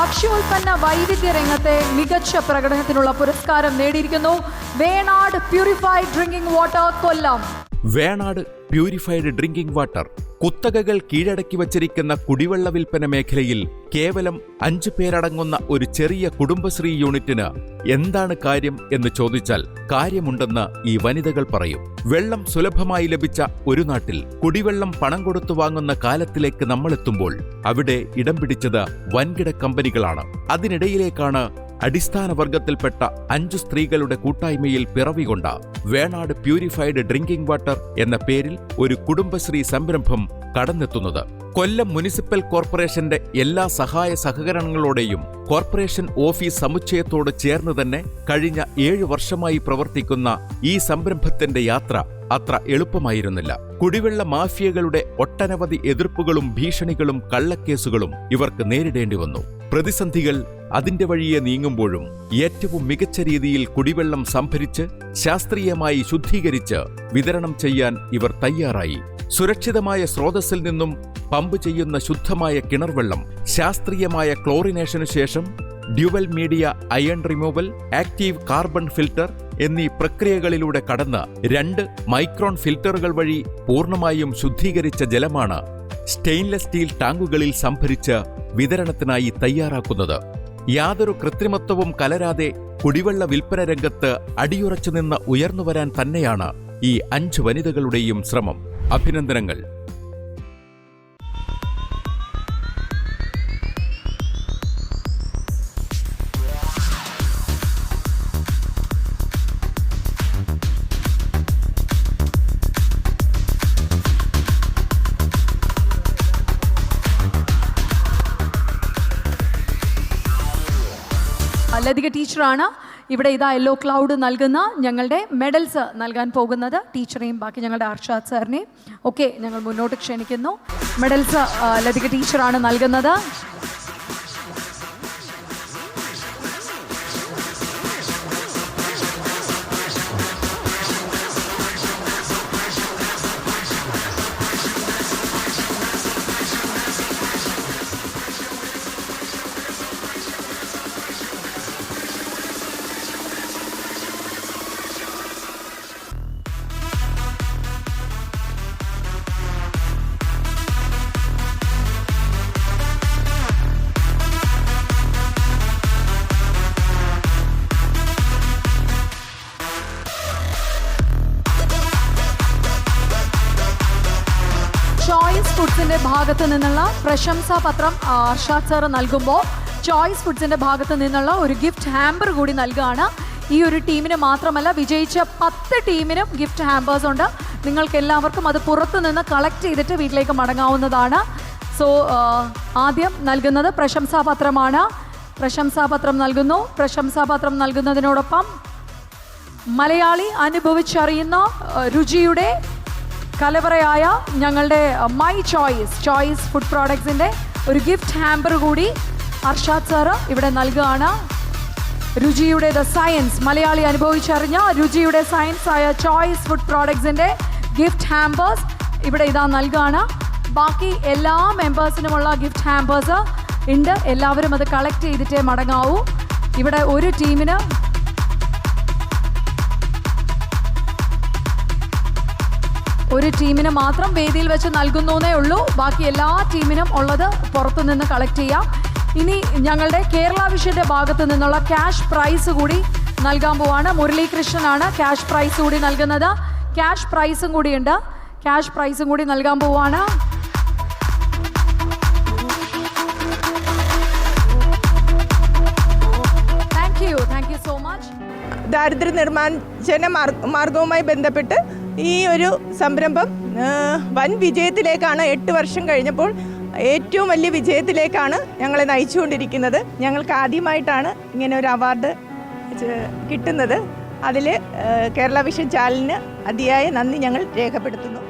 ഭക്ഷ്യോൽപ്പന്ന വൈവിധ്യ രംഗത്തെ മികച്ച പ്രകടനത്തിനുള്ള പുരസ്കാരം നേടിയിരിക്കുന്നു. Venad purified drinking water Kollam. Venad purified drinking water. കുത്തകകൾ കീഴടക്കി വച്ചിരിക്കുന്ന കുടിവെള്ള വിൽപ്പന മേഖലയിൽ കേവലം അഞ്ചു പേരടങ്ങുന്ന ഒരു ചെറിയ കുടുംബശ്രീ യൂണിറ്റിന് എന്താണ് കാര്യം എന്ന് ചോദിച്ചാൽ കാര്യമുണ്ടെന്ന് ഈ വനിതകൾ പറയും. വെള്ളം സുലഭമായി ലഭിച്ച ഒരു നാട്ടിൽ കുടിവെള്ളം പണം കൊടുത്തു വാങ്ങുന്ന കാലത്തിലേക്ക് നമ്മളെത്തുമ്പോൾ അവിടെ ഇടം പിടിച്ചത് വൻകിട കമ്പനികളാണ്. അതിനിടയിലേക്കാണ് അടിസ്ഥാന വർഗത്തിൽപ്പെട്ട അഞ്ചു സ്ത്രീകളുടെ കൂട്ടായ്മയിൽ പിറവികൊണ്ട വേണാട് പ്യൂരിഫൈഡ് ഡ്രിങ്കിംഗ് വാട്ടർ എന്ന പേരിൽ ഒരു കുടുംബശ്രീ സംരംഭം കടന്നെത്തുന്നത്. കൊല്ലം മുനിസിപ്പൽ കോർപ്പറേഷന്റെ എല്ലാ സഹായ സഹകരണങ്ങളോടെയും കോർപ്പറേഷൻ ഓഫീസ് സമുച്ചയത്തോട് ചേർന്ന് തന്നെ കഴിഞ്ഞ ഏഴു വർഷമായി പ്രവർത്തിക്കുന്ന ഈ സംരംഭത്തിന്റെ യാത്ര അത്ര എളുപ്പമായിരുന്നില്ല. കുടിവെള്ള മാഫിയകളുടെ ഒട്ടനവധി എതിർപ്പുകളും ഭീഷണികളും കള്ളക്കേസുകളും ഇവർക്ക് നേരിടേണ്ടി വന്നു. പ്രതിസന്ധികൾ അതിന്റെ വഴിയെ നീങ്ങുമ്പോഴും ഏറ്റവും മികച്ച രീതിയിൽ കുടിവെള്ളം സംഭരിച്ച് ശാസ്ത്രീയമായി ശുദ്ധീകരിച്ച് വിതരണം ചെയ്യാൻ ഇവർ തയ്യാറായി. സുരക്ഷിതമായ സ്രോതസ്സിൽ നിന്നും പമ്പ് ചെയ്യുന്ന ശുദ്ധമായ കിണർവെള്ളം ശാസ്ത്രീയമായ ക്ലോറിനേഷനു ശേഷം dual media iron removal active carbon filter എന്നീ പ്രക്രിയകളിലൂടെ കടന്ന് രണ്ട് മൈക്രോൺ ഫിൽട്ടറുകൾ വഴി പൂർണമായും ശുദ്ധീകരിച്ച ജലമാണ് സ്റ്റെയിൻലെസ് സ്റ്റീൽ ടാങ്കുകളിൽ സംഭരിച്ച് വിതരണത്തിനായി തയ്യാറാക്കുന്നത്. യാതൊരു കൃത്രിമത്വവും കലരാതെ കുടിവെള്ള വിൽപ്പന രംഗത്ത് അടിയുറച്ചു നിന്ന് ഉയർന്നുവരാൻ തന്നെയാണ് ഈ അഞ്ച് വനിതകളുടെയും ശ്രമം. അഭിനന്ദനങ്ങൾ. ലതിക ടീച്ചറാണ്. ഇവിടെ ഇതാ യെല്ലോ ക്ലൗഡ് നൽകുന്ന ഞങ്ങളുടെ മെഡൽസ് നൽകാൻ പോകുന്നത്. ടീച്ചറെയും ബാക്കി ഞങ്ങളുടെ അർഷാദ് സാറിനെയും ഒക്കെ ഞങ്ങൾ മുന്നോട്ട് ക്ഷണിക്കുന്നു. മെഡൽസ് ലതിക ടീച്ചറാണ് നൽകുന്നത്. ഫുഡ്സിന്റെ ഭാഗത്ത് നിന്നുള്ള പ്രശംസാ പത്രം ആർഷാദ് സാർ നൽകുമ്പോൾ ചോയ്സ് ഫുഡ്സിന്റെ ഭാഗത്ത് നിന്നുള്ള ഒരു ഗിഫ്റ്റ് ഹാമ്പർ കൂടി നൽകുകയാണ് ഈ ഒരു ടീമിന് മാത്രമല്ല വിജയിച്ച പത്ത് ടീമിനും ഗിഫ്റ്റ് ഹാമ്പേഴ്സ് ഉണ്ട്. നിങ്ങൾക്ക് എല്ലാവർക്കും അത് പുറത്തു നിന്ന് കളക്ട് ചെയ്തിട്ട് വീട്ടിലേക്ക് മടങ്ങാവുന്നതാണ്. സോ ആദ്യം നൽകുന്നത് പ്രശംസാപത്രമാണ് പ്രശംസാപത്രം നൽകുന്നു. പ്രശംസാപത്രം നൽകുന്നതിനോടൊപ്പം മലയാളി അനുഭവിച്ചറിയുന്ന രുചിയുടെ കലവറയായ ഞങ്ങളുടെ മൈ ചോയ്സ് ചോയ്സ് ഫുഡ് പ്രോഡക്ട്സിന്റെ ഒരു ഗിഫ്റ്റ് ഹാമ്പർ കൂടി അർഷാദ് സാറ് ഇവിടെ നൽകുകയാണ്. രുചിയുടെ ദ സയൻസ് മലയാളി അനുഭവിച്ചറിഞ്ഞ രുചിയുടെ സയൻസ് ആയ ചോയ്സ് ഫുഡ് പ്രോഡക്ട്സിന്റെ ഗിഫ്റ്റ് ഹാമ്പേഴ്സ് ഇവിടെ ഇതാ നൽകുകയാണ്. ബാക്കി എല്ലാ മെമ്പേഴ്സിനുമുള്ള ഗിഫ്റ്റ് ഹാമ്പേഴ്സ് ഉണ്ട്. എല്ലാവരും അത് കളക്ട് ചെയ്തിട്ടേ മടങ്ങാവൂ. ഇവിടെ ഒരു ടീമിന് ഒരു ടീമിന് മാത്രം വേദിയിൽ വെച്ച് നൽകുന്നേ ഉള്ളൂ. ബാക്കി എല്ലാ ടീമിനും ഉള്ളത് പുറത്തു നിന്ന് കളക്ട് ചെയ്യാം. ഇനി ഞങ്ങളുടെ കേരള വിഷന്റെ ഭാഗത്തു നിന്നുള്ള ക്യാഷ് പ്രൈസ് കൂടി നൽകാൻ പോവാണ്. മുരളീകൃഷ്ണനാണ് ക്യാഷ് പ്രൈസ് കൂടി നൽകുന്നത്. ക്യാഷ് പ്രൈസും കൂടിയുണ്ട്. ക്യാഷ് പ്രൈസും കൂടി നൽകാൻ പോവാണ്. സോ മച്ച് ദാരിദ്ര്യ നിർമ്മാർജന മാർ- മാർഗവുമായി ബന്ധപ്പെട്ട് ഈ ഒരു സംരംഭം വൻ വിജയത്തിലേക്കാണ് എട്ട് വർഷം കഴിഞ്ഞപ്പോൾ ഏറ്റവും വലിയ വിജയത്തിലേക്കാണ് ഞങ്ങളെ നയിച്ചുകൊണ്ടിരിക്കുന്നത്. ഞങ്ങൾക്ക് ആദ്യമായിട്ടാണ് ഇങ്ങനെ ഒരു അവാർഡ് കിട്ടുന്നത്. അതിൽ കേരള വിഷൻ ചാനലിന് അതിയായ നന്ദി ഞങ്ങൾ രേഖപ്പെടുത്തുന്നു.